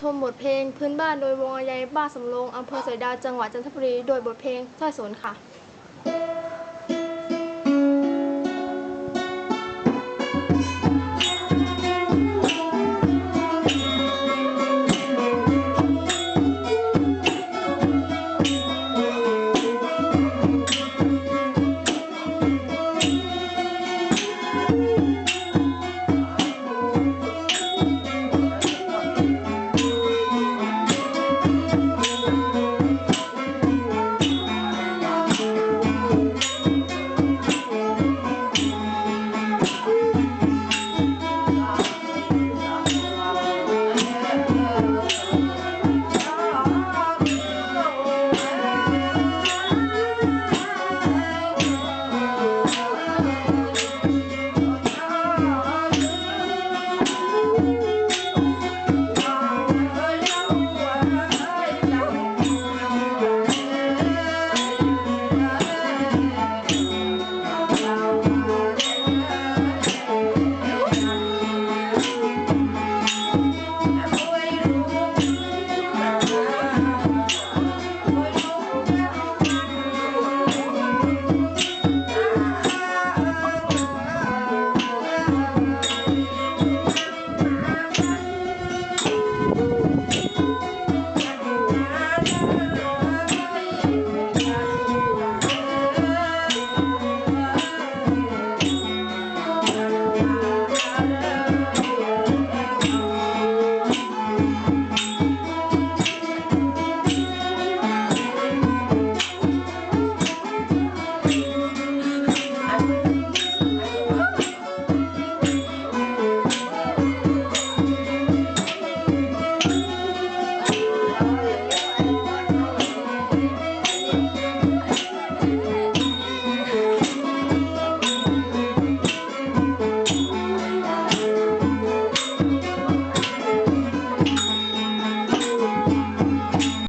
ชมบทเพลงพื้นบ้านโดยวงอายยบ้านสำโรงอำเภอสอยดาวจังหวัดจันทบุรี โดยบทเพลงสร้อยสนค่ะ